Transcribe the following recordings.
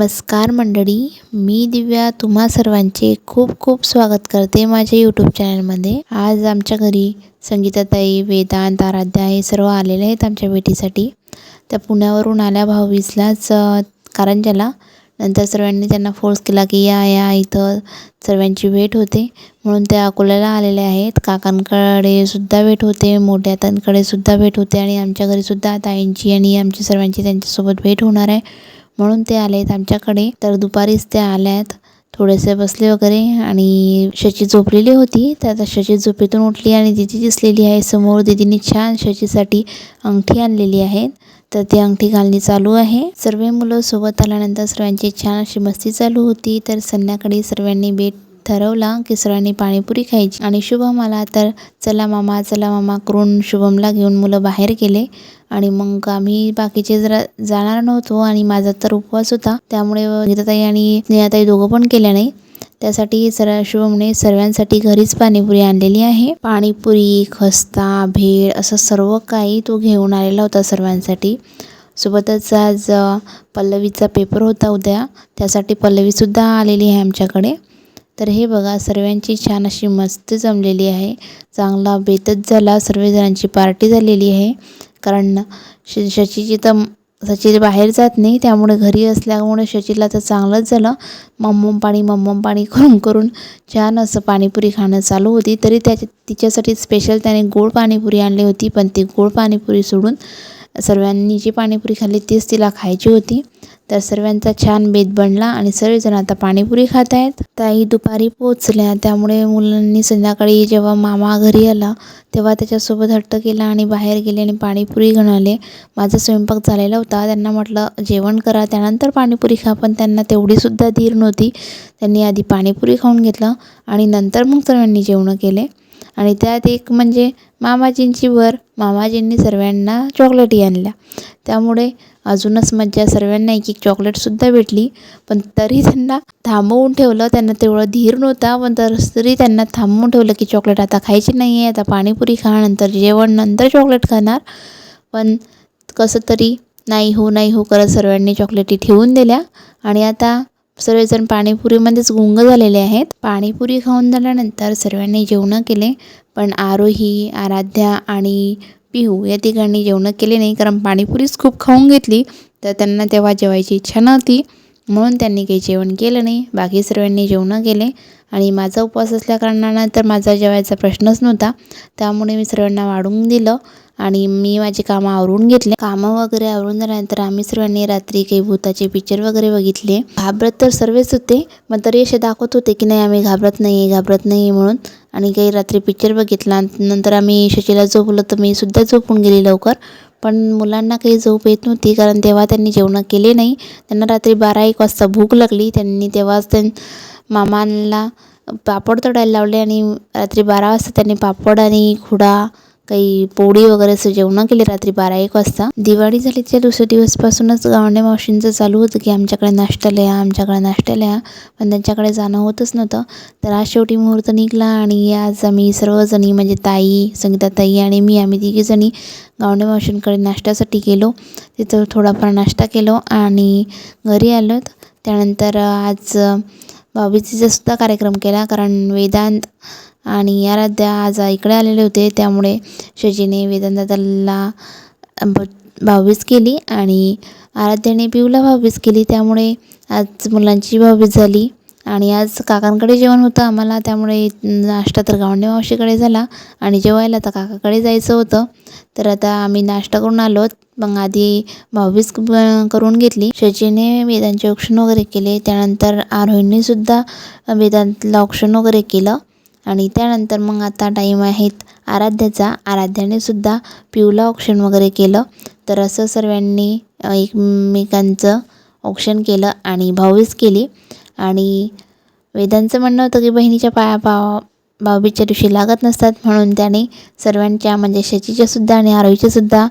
नमस्कार मंडळी मी दिव्या तुम्हा सर्वांचे खूप खूप स्वागत करते माझ्या यूट्यूब चॅनलमध्ये आज आमच्या घरी संगीताताई वेदांत आराध्या हे सर्व आलेले आहेत आमच्या भेटीसाठी. त्या पुण्यावरून आल्या भाऊवीसलाच कारंजाला नंतर सर्वांनी त्यांना फोर्स केला की या या इथं सर्वांची भेट होते. म्हणून त्या अकोल्याला आलेल्या आहेत. काकांकडे सुद्धा भेट होते मोठ्या ताईंकडे सुद्धा भेट होते आणि आमच्या घरीसुद्धा ताईंची आणि आमची सर्वांची त्यांच्यासोबत भेट होणार आहे. म्हणून ते आले आहेत आमच्याकडे. तर दुपारीच ते आहेत थोडेसे बसले वगैरे आणि शची झोपलेली होती. तर शची झोपेतून उठली आणि दिदी दिसलेली आहे समोर. दिदीने छान शचीसाठी अंगठी आणलेली आहे तर ती अंगठी घालणे चालू आहे. सर्व मुलं सोबत आल्यानंतर सर्वांची छान अशी मस्ती चालू होती. तर संध्याकाळी सर्वांनी बेट ठरवला की सरांनी पाणीपुरी खायची. आणि शुभम आला तर चला मामा चला मामा करून शुभमला घेऊन मुलं बाहेर गेले. आणि मग आम्ही बाकीचे जरा जाणार नव्हतो आणि माझा तर उपवास होता. त्यामुळे गीताताई आणि स्नेहाताई दोघं पण केल्या नाही. त्यासाठी सर शुभमने सर्वांसाठी घरीच पाणीपुरी आणलेली आहे. पाणीपुरी खस्ता भेळ असं सर्व काही तो घेऊन आलेला होता सर्वांसाठी. सोबतच आज पल्लवीचा पेपर होता उद्या. त्यासाठी पल्लवीसुद्धा आलेली आहे आमच्याकडे. तर हे बघा सर्वांची छान अशी मस्त जमलेली आहे. चांगला बेतच झाला सर्वजणांची पार्टी झालेली आहे. कारण श शचीची तर शची बाहेर जात नाही त्यामुळे घरी असल्यामुळे शचीला तर चांगलंच झालं. मम्मम पाणी मम्मम पाणी करून करून छान असं पाणीपुरी खाणं चालू होती. तरी त्याच्या तिच्यासाठी स्पेशल त्याने गोड पाणीपुरी आणली होती पण ती गोड पाणीपुरी सोडून सर्वांनी जी पाणीपुरी खाल्ली तीच तिला खायची होती. तर सर्वांचा छान बेत बनला आणि सर्वजण आता पाणीपुरी खात आहेत. ताई दुपारी पोचल्या त्यामुळे मुलांनी संध्याकाळी जेव्हा मामा घरी आला तेव्हा त्याच्यासोबत हट्ट केला आणि बाहेर गेले आणि पाणीपुरी घेऊन आले. माझा स्वयंपाक झालेला होता. त्यांना म्हटलं जेवण करा त्यानंतर पाणीपुरी खा. पण त्यांना तेवढीसुद्धा धीर नव्हती. त्यांनी आधी पाणीपुरी खाऊन घेतलं आणि नंतर मग सर्वांनी जेवणं केले. आणि त्यात एक म्हणजे मामाजींची वर मामाजींनी सर्वांना चॉकलेटी आणल्या. त्यामुळे अजूनच मज्जा. सर्वांना एक एक चॉकलेटसुद्धा भेटली पण तरी त्यांना थांबवून ठेवलं. त्यांना तेवढं धीर नव्हता पण तर तरी त्यांना थांबवून ठेवलं की चॉकलेट आता खायची नाही आहे आता पाणीपुरी खा नंतर जेवण नंतर चॉकलेट खाणार. पण कसं तरी नाही हो नाही हो करत सर्वांनी चॉकलेटी ठेवून दिल्या. आणि आता सर्वजण पाणीपुरीमध्येच गुंग झालेले आहेत. पाणीपुरी खाऊन झाल्यानंतर सर्वांनी जेवणं केले. पण आरोही आराध्या आणि पिहू या तिघांनी जेवणं केले नाही कारण पाणीपुरीच खूप खाऊन घेतली. तर त्यांना तेव्हा जेवायची इच्छा नव्हती. म्हणून त्यांनी काही जेवण केलं नाही. बाकी सर्वांनी जेवणं केले. आणि माझा उपवास असल्याकारणानं तर माझा जेवायचा प्रश्नच नव्हता. त्यामुळे मी सर्वांना वाढून दिलं. आणि मी माझी कामं आवरून घेतले. कामं वगैरे आवरून झाल्यानंतर आम्ही सर्वांनी रात्री काही भूताचे पिक्चर वगैरे बघितले. घाबरत तर सर्वच होते. मग तरी असे दाखवत होते की नाही आम्ही घाबरत नाही घाबरत नाही म्हणून. आणि काही रात्री पिक्चर बघितला. नंतर आम्ही शशीला झोपलं तर मी सुद्धा झोपून गेली लवकर. पण मुलांना काही झोप येत नव्हती कारण तेव्हा त्यांनी जेवणं केले नाही. त्यांना रात्री बारा एक वाजता भूक लागली. त्यांनी तेव्हाच त्यां मामांना पापड तोडायला लावले आणि रात्री बारा वाजता त्यांनी पापड आणि खुडा काही पोळी वगैरे असं जेवणं केली रात्री बारा एक वाजता. दिवाळी झाली त्या दुसऱ्या दिवसपासूनच गावंडे मावशींचं चालू होतं की आमच्याकडे नाश्त्याला या आमच्याकडे नाश्त्याला या पण त्यांच्याकडे जाणं होतच नव्हतं. तर आज शेवटी मुहूर्त निघला आणि आज आम्ही सर्वजणी म्हणजे ताई संगीताताई आणि मी आम्ही तिघीजणी गावंडे मावशींकडे नाश्त्यासाठी गेलो. तिथं थोडाफार नाश्ता केलो आणि घरी आलो त्यानंतर आज भाऊबीजेचा सुद्धा कार्यक्रम केला कारण वेदांत आणि आराध्या आज इकडे आलेले होते. त्यामुळे शजीने वेदांताला भाऊबीज केली आणि आराध्याने पिऊला भाऊबीज केली. त्यामुळे आज मुलांची भाऊबीज झाली. आणि आज काकांकडे जेवण होतं आम्हाला त्यामुळे नाश्ता तर गावंडे मावशीकडे झाला आणि जेवायला तर काकाकडे जायचं होतं. तर आता आम्ही नाश्ता करून आलो. मग आधी भाऊबीज करून घेतली. शचीने वेदांचे औक्षण वगैरे केले. त्यानंतर आरोहींनीसुद्धा वेदांतला औक्षण वगैरे केलं. आणि त्यानंतर मग आता टाईम आहेत आराध्याचा. आराध्याने सुद्धा पिऊला औक्षण वगैरे केलं. तर असं सर्वांनी एकमेकांचं औक्षण केलं आणि भाऊबीज केली. आणि वेदांचं म्हणणं होतं की बहिणीच्या पाया पाव भाऊबीजच्या दिवशी लागत नसतात म्हणून त्याने सर्वांच्या म्हणजे शचीच्यासुद्धा आणि आरोहीच्यासुद्धा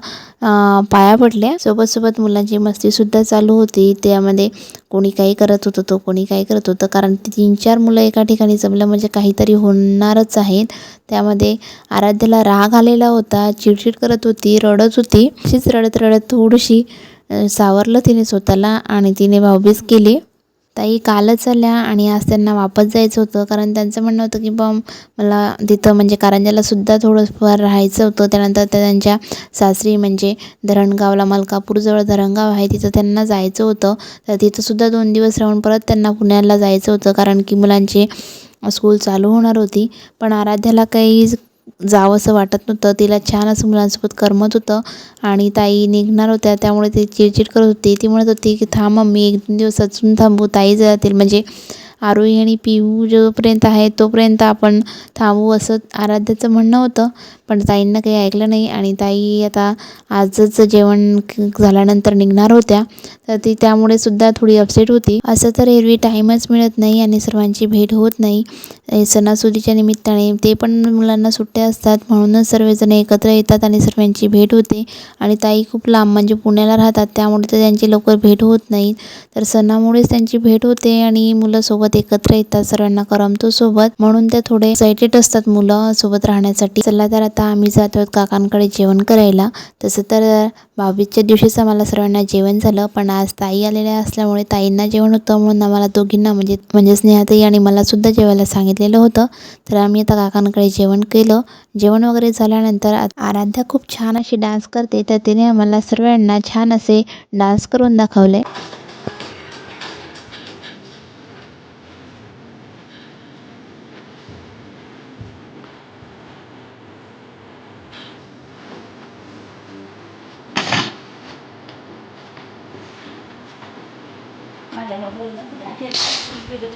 पाया पडल्या. सोबत मुलांची मस्तीसुद्धा चालू होती. त्यामध्ये कोणी काही करत होतं तो कोणी काही करत होतं. कारण तीन चार मुलं एका ठिकाणी जमलं म्हणजे काहीतरी होणारच आहेत. त्यामध्ये आराध्याला राग आलेला होता चिडचिड करत होती रडत होती. अशीच रडत रडत थोडीशी सावरलं तिने स्वतःला आणि तिने भाऊबीज केली. ताई कालच आल्या आणि आज त्यांना वापस जायचं होतं. कारण त्यांचं म्हणणं होतं की बा मला तिथं म्हणजे कारंजालासुद्धा थोडंफार राहायचं होतं. त्यानंतर त्या त्यांच्या सासरी म्हणजे धरणगावला मलकापूरजवळ धरणगाव आहे तिथं त्यांना जायचं होतं. तर तिथंसुद्धा दोन दिवस राहून परत त्यांना पुण्याला जायचं होतं. कारण की मुलांची स्कूल चालू होणार होती. पण आराध्याला काही जावंसं वाटत नव्हतं. तिला छान असं मुलांसोबत करमत होतं आणि ताई निघणार होत्या. त्यामुळे ती चिडचिड करत होती. ती म्हणत होती की थांब मम्मी एक दोन दिवस अजून थांबू. ताई जातील म्हणजे आरोही आणि पिहू जोपर्यंत आहे तोपर्यंत आपण थांबू असं आराध्याचं म्हणणं होतं. पण ताईंना काही ऐकलं नाही आणि ताई आता आजच जेवण झाल्यानंतर निघणार होत्या तर ती त्यामुळे सुद्धा थोडी अपसेट होती. असं तर एरवी टाईमच मिळत नाही आणि सर्वांची भेट होत नाही. सणासुदीच्या निमित्ताने ते पण मुलांना सुट्ट्या असतात म्हणूनच सर्वजण एकत्र येतात आणि सर्वांची भेट होते. आणि ताई खूप लांब म्हणजे पुण्याला राहतात त्यामुळे तर त्यांची लवकर भेट होत नाही. तर सणामुळेच त्यांची भेट होते आणि मुलं सोबत एकत्र येतात सर्वांना करमतो सोबत. म्हणून ते थोडे एक्सायटेड असतात मुलं सोबत राहण्यासाठी. चला तर आता आता आम्ही जातो काकांकडे जेवण करायला. तसं तर बावीसच्या दिवशीच आम्हाला सर्वांना जेवण झालं पण आज ताई आलेल्या असल्यामुळे ताईंना जेवण होतं म्हणून आम्हाला दोघींना म्हणजे म्हणजे स्नेहाताई आणि मलासुद्धा जेवायला सांगितलेलं होतं. तर आम्ही आता काकांकडे जेवण केलं. जेवण वगैरे झाल्यानंतर आराध्या खूप छान अशी डान्स करते. तर तिने आम्हाला सर्वांना छान असे डान्स करून दाखवले. 讲讲，不个。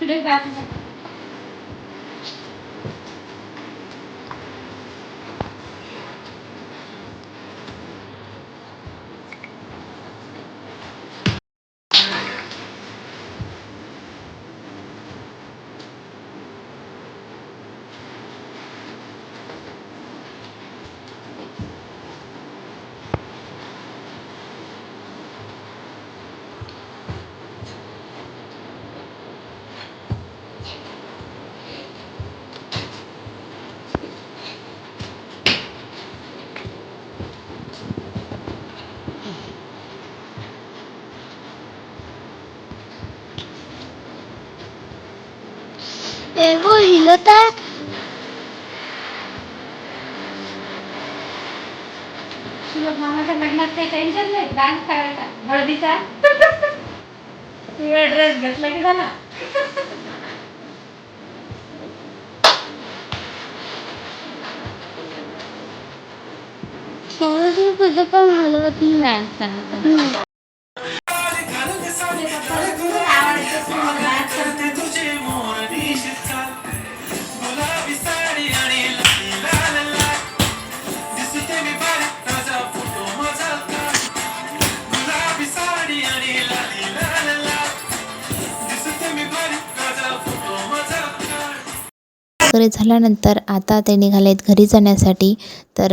你？你？आहे तुला मामाच्या लग्नात काही टेन्शन नाही. डान्स करायचा. हळदीचा. पिवळा ड्रेस घेतला की झाला. मला तुझं पण हलवत नाही गुलाबी वगैरे झाल्यानंतर आता ते निघालेत घरी जाण्यासाठी. तर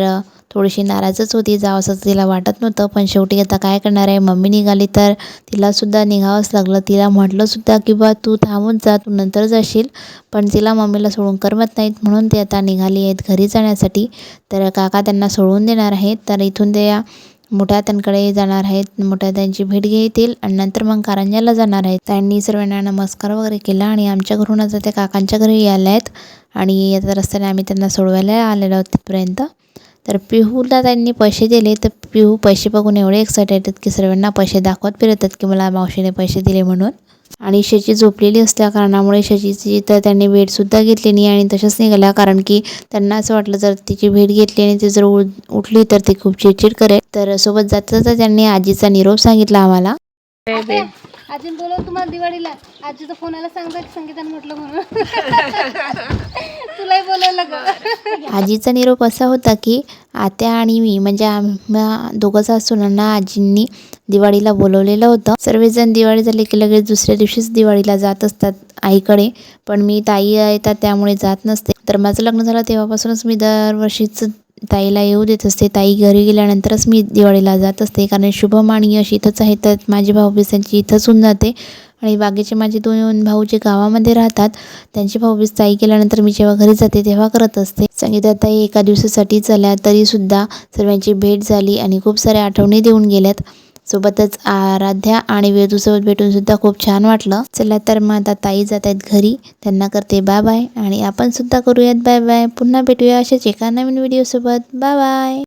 थोडीशी नाराजच होती जावं असं तिला वाटत नव्हतं. पण शेवटी आता काय करणार आहे? मम्मी निघाली तर तिलासुद्धा निघावंच लागलं. तिला म्हटलंसुद्धा की बा तू थांबून जा तू नंतर जाशील. पण तिला मम्मीला सोडून करमत नाहीत. म्हणून ते आता निघाली आहेत घरी जाण्यासाठी. तर काका त्यांना सोडून देणार आहेत. तर इथून ते मोठ्यात्यांकडे जाणार आहेत मोठ्या त्यांची भेट घेतील आणि नंतर मग कारंजाला जाणार आहेत. त्यांनी सर्वांना नमस्कार वगैरे केला आणि आमच्या घरून आता त्या काकांच्या घरी आल्या आहेत आणि आता रस्त्याने आम्ही त्यांना सोडवायला आलेलो आहोत तिथपर्यंत. तर पिहूला त्यांनी पैसे दिले तर पिहू पैसे बघून एवढे एक्सायटेड आहेत की सर्वांना पैसे दाखवत फिरतात की मला मावशीने पैसे दिले म्हणून. आणि शची झोपलेली असल्या कारणामुळे शचीची तर त्यांनी भेटसुद्धा घेतली नाही आणि तशाच निघाल्या. कारण की त्यांना असं वाटलं जर तिची भेट घेतली आणि ती जर उ उठली तर ती खूप चिडचिड करेल. तर सोबत जाता जाता त्यांनी आजीचा निरोप सांगितला आम्हाला. अजून बोलव तुम्हाला दिवाळीला. आजीचा फोन आला सांगता की संगीताने म्हटलं म्हणून. तुलाही बोलायला आजीचा निरोप असा होता की आत्या आणि मी म्हणजे आम्हा दोघं सासूनांना आजींनी दिवाळीला बोलवलेलं होतं. सर्वजण दिवाळी झाली की लगेच दुसऱ्या दिवशीच दिवाळीला जात असतात आईकडे. पण मी ताई येतात त्यामुळे जात नसते. तर माझं लग्न झालं तेव्हापासूनच मी दरवर्षीच ताईला येऊ देत असते. ताई घरी गेल्यानंतरच मी दिवाळीला जात असते. कारण शुभम आणि यश इथंच आहे. तर माझी भाऊ त्यांची इथंच होऊन जाते. आणि बाकीचे माझे दोन भाऊ जे गावामध्ये राहतात त्यांची भाऊबीज ताई केल्यानंतर मी जेव्हा घरी जाते तेव्हा करत असते. संगीता ताई एका दिवसासाठी चल्या तरीसुद्धा सर्वांची भेट झाली आणि खूप साऱ्या आठवणी देऊन गेल्यात. सोबतच आराध्या आणि वेदूसोबत भेटून सुद्धा खूप छान वाटलं. चला तर मग आता ताई जात आहेत घरी. त्यांना करते बाय बाय आणि आपण सुद्धा करूयात बाय बाय पुन्हा भेटूया अशाच एका नवीन व्हिडिओसोबत बाय बाय